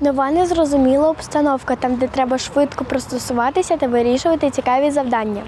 Нова незрозуміла обстановка, там, де треба швидко пристосуватися та вирішувати цікаві завдання.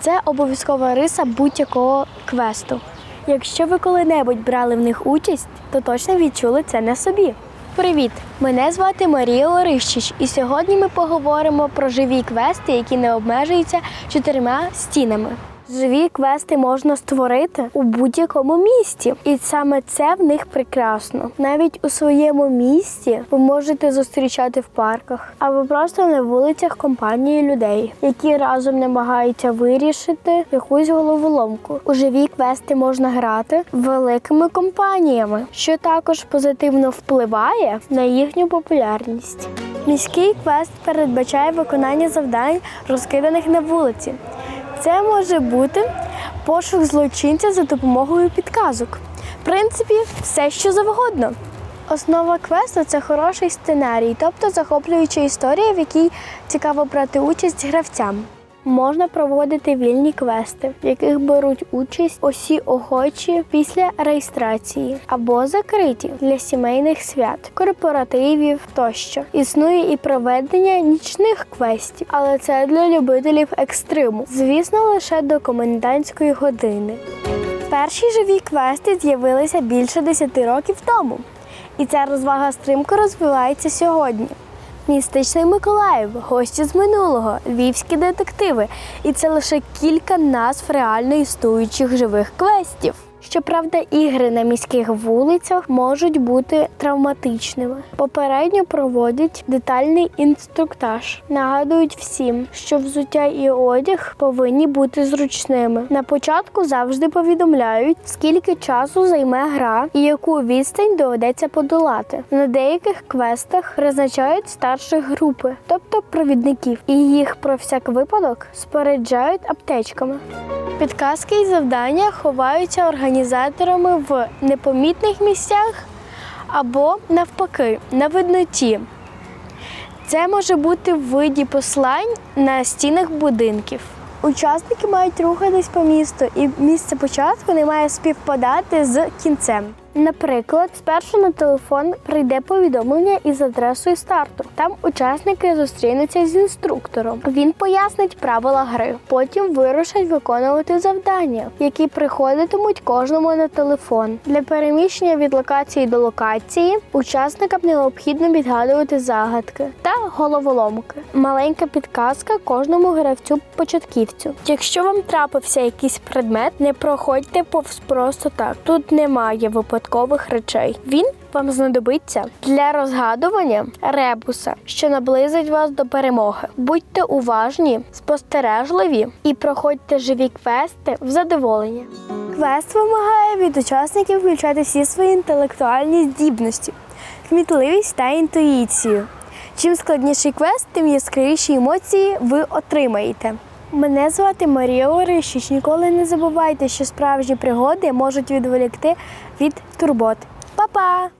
Це обов'язкова риса будь-якого квесту. Якщо ви коли-небудь брали в них участь, то точно відчули це на собі. Привіт! Мене звати Марія Орищич, і сьогодні ми поговоримо про живі квести, які не обмежуються чотирма стінами. Живі квести можна створити у будь-якому місті, і саме це в них прекрасно. Навіть у своєму місті ви можете зустрічати в парках або просто на вулицях компанії людей, які разом намагаються вирішити якусь головоломку. У живі квести можна грати великими компаніями, що також позитивно впливає на їхню популярність. Міський квест передбачає виконання завдань, розкиданих на вулиці. Це може бути пошук злочинця за допомогою підказок. В принципі, все що завгодно. Основа квесту це хороший сценарій, тобто захоплююча історія, в якій цікаво брати участь гравцям. Можна проводити вільні квести, в яких беруть участь усі охочі після реєстрації або закриті для сімейних свят, корпоративів тощо. Існує і проведення нічних квестів, але це для любителів екстриму. Звісно, лише до комендантської години. Перші живі квести з'явилися більше 10 років тому, і ця розвага стрімко розвивається сьогодні. Містичний Миколаїв, гості з минулого, львівські детективи. І це лише кілька назв реально існуючих живих квестів. Щоправда, ігри на міських вулицях можуть бути травматичними. Попередньо проводять детальний інструктаж. Нагадують всім, що взуття і одяг повинні бути зручними. На початку завжди повідомляють, скільки часу займе гра і яку відстань доведеться подолати. На деяких квестах призначають старших групи, тобто провідників, і їх про всяк випадок споряджають аптечками. Підказки і завдання ховаються організаторами в непомітних місцях або навпаки на видноті. Це може бути в виді послань на стінах будинків. Учасники мають рухатись по місту, і місце початку не має співпадати з кінцем. Наприклад, спершу на телефон прийде повідомлення із адресою старту. Там учасники зустрінуться з інструктором. Він пояснить правила гри. Потім вирушать виконувати завдання, які приходитимуть кожному на телефон. Для переміщення від локації до локації учасникам необхідно відгадувати загадки та головоломки. Маленька підказка кожному гравцю початківцю. Якщо вам трапився якийсь предмет, не проходьте повз просто так. Тут немає випадкових речей. Він вам знадобиться для розгадування ребуса, що наблизить вас до перемоги. Будьте уважні, спостережливі і проходьте живі квести в задоволення. Квест вимагає від учасників включати всі свої інтелектуальні здібності, кмітливість та інтуїцію. Чим складніший квест, тим яскравіші емоції ви отримаєте. Мене звати Марія Орищич. Ніколи не забувайте, що справжні пригоди можуть відволікти від турбот. Па-па!